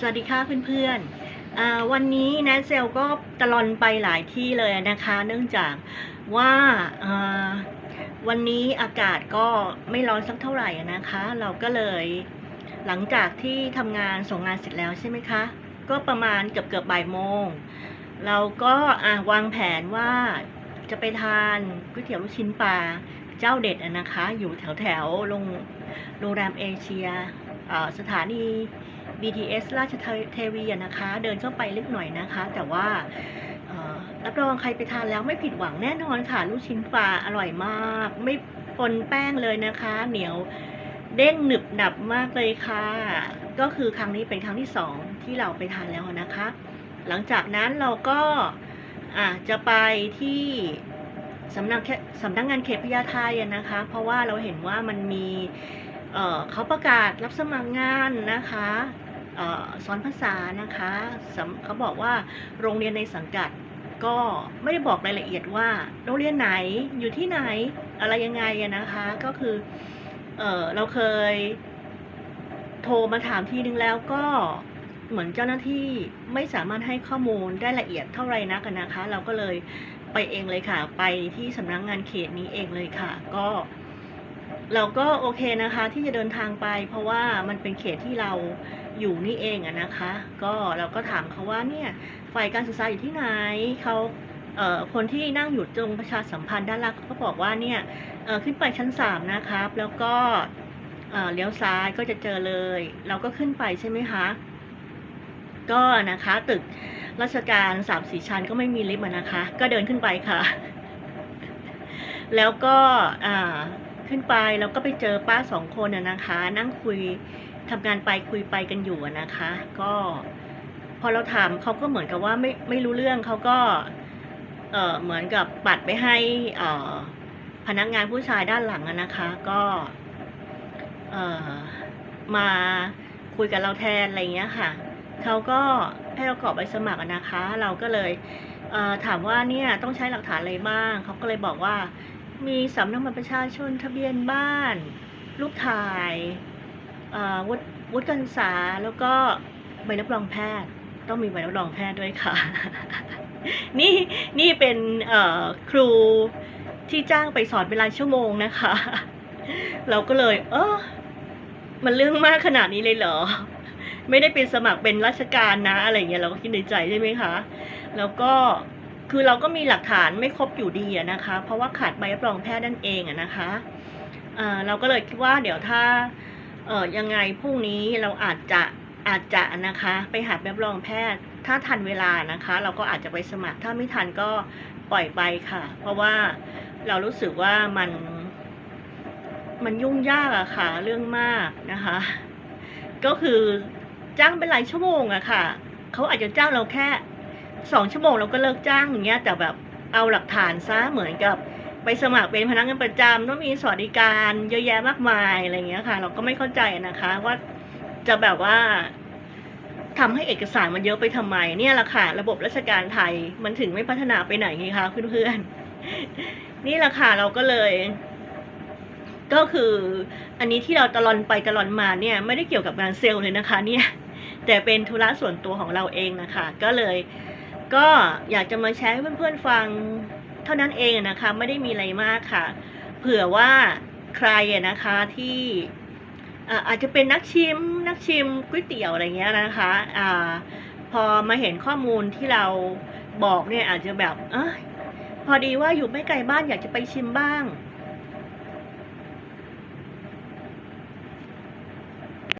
สวัสดีค่ะเพื่อนๆ วันนี้นะเซลก็ตะลอนไปหลายที่เลยนะคะ เนื่องจากว่าวันนี้อากาศก็ไม่ร้อนสักเท่าไหร่นะคะ เราก็เลยหลังจากที่ทำงานส่งงานเสร็จแล้วใช่ไหมคะ ก็ประมาณเกือบเกือบบ่ายโมง เราก็วางแผนว่าจะไปทานก๋วยเตี๋ยวลูกชิ้นปลาเจ้าเด็ดนะคะ อยู่แถวแถวๆโรงโรงแรมเอเชียสถานี BTS ราชเทวีนะคะ เดินเข้าไปลึกหน่อยนะคะ แต่ว่ารับรองใครไปทานแล้วไม่ผิดหวังแน่นอนค่ะ ลูกชิ้นปลาอร่อยมาก ไม่ปนแป้งเลยนะคะ เหนียวเด้งหนึบหนับมากเลยค่ะ ก็คือครั้งนี้เป็นครั้งที่สองที่เราไปทานแล้วนะคะ หลังจากนั้นเราก็อาจจะไปที่สำนักสำนักงานเขตพญาไทนะคะ เพราะว่าเราเห็นว่ามันมีเอ่อเขาประกาศรับสมัครงานนะคะ สอนภาษานะคะเขาบอกว่าโรงเรียนในสังกัดก็ไม่ได้บอกรายละเอียดว่าโรงเรียนไหนอยู่ที่ไหนอะไรยังไงนะคะ ก็คือเออเราเคยโทรมาถามทีนึงแล้วก็เหมือนเจ้าหน้าที่ไม่สามารถให้ข้อมูลได้ละเอียดเท่าไรนักนะคะ เราก็เลยไปเองเลยค่ะ ไปที่สำนักงงานเขตนี้เองเลยค่ะ ก็ เราก็โอเคนะคะที่จะเดินทางไป เพราะว่ามันเป็นเขตที่เราอยู่นี่เองอะนะคะ ก็เราก็ถามเขาว่าเนี่ยฝ่ายการศึกษาอยู่ที่ไหนเขาเคนที่นั่งอยู่ตรงประชาสัมพันธ์ด้านล่างเขาก็บอกว่าเนี่ยขึ้นไปชั้นสามนะครับ แล้วก็เลี้ยวซ้ายก็จะเจอเลย เราก็ขึ้นไปใช่ไหมคะก็นะคะตึกราชการสามสี่ชั้นก็ไม่มีลิฟต์นะคะ ก็เดินขึ้นไปค่ะ แล้วก็อ่า ขึ้นไปแล้วก็ไปเจอป้าสองคนนะคะ นั่งคุยทำงานไปคุยไปกันอยู่นะคะ ก็พอเราถามเขาก็เหมือนกับว่าไม่ไม่รู้เรื่องเขาก็เออเหมือนกับปัดไปให้เออพนักงานผู้ชายด้านหลังนะคะ ก็เออมาคุยกับเราแทนอะไรอย่างเงี้ยค่ะเขาก็ให้เรากรอกใบสมัครนะคะ เราก็เลยเออถามว่าเนี่ยต้องใช้หลักฐานอะไรบ้างเขาก็เลยบอกว่า มีสำเนาบัตรประชาชนทะเบียนบ้าน รูปถ่ายวุฒิวุฒิการศึกษาแล้วก็ใบรับรองแพทย์ ต้องมีใบรับรองแพทย์ด้วยค่ะ นี่นี่เป็นครูที่จ้างไปสอนเป็นรายชั่วโมงนะคะ เราก็เลย เออมันเรื่องมากขนาดนี้เลยเหรอ ไม่ได้เป็นสมัครเป็นราชการนะอะไรเงี้ยเราก็คิดในใจใช่ไหมคะ แล้วก็ คือเราก็มีหลักฐานไม่ครบอยู่ดีนะคะ เพราะว่าขาดใบรับรองแพทย์นั่นเองนะคะเอ่อเราก็เลยคิดว่าเดี๋ยวถ้าเอ่อยังไงพรุ่งนี้เราอาจจะอาจจะนะคะไปหาใบรับรองแพทย์ ถ้าทันเวลานะคะ เราก็อาจจะไปสมัครถ้าไม่ทันก็ปล่อยไปค่ะ เพราะว่าเรารู้สึกว่ามันมันยุ่งยากอะค่ะ เรื่องมากนะคะ ก็คือจ้างเป็นหลายชั่วโมงอะค่ะเขาอาจจะจ้างเราแค่ สองชั่วโมงเราก็เลิกจ้างอย่างเงี้ยแต่แบบเอาหลักฐานซะเหมือนกับไปสมัครเป็นพนักงานประจำต้องมีสวัสดิการเยอะแยะมากมายอะไรเงี้ยค่ะ เราก็ไม่เข้าใจนะคะว่าจะแบบว่าทำให้เอกสารมันเยอะไปทำไม เนี่ยแหละค่ะ ระบบราชการไทยมันถึงไม่พัฒนาไปไหนไงคะเพื่อนๆนี่แหละค่ะเราก็เลย ก็คืออันนี้ที่เราตะลอนไปตะลอนมาเนี่ย ไม่ได้เกี่ยวกับงานเซลล์เลยนะคะ เนี่ย แต่เป็นธุระส่วนตัวของเราเองนะคะ ก็เลย ก็อยากจะมาแชร์ให้เพื่อนๆฟังเท่านั้นเองนะคะ ไม่ได้มีอะไรมากค่ะ เผื่อว่าใครนะคะที่อ่าอาจจะเป็นนักชิม นักชิมก๋วยเตี๋ยวอะไรเงี้ยนะคะอ่าพอมาเห็นข้อมูลที่เราบอกเนี่ยอาจจะแบบอพอดีว่าอยู่ไม่ไกลบ้านอยากจะไปชิมบ้าง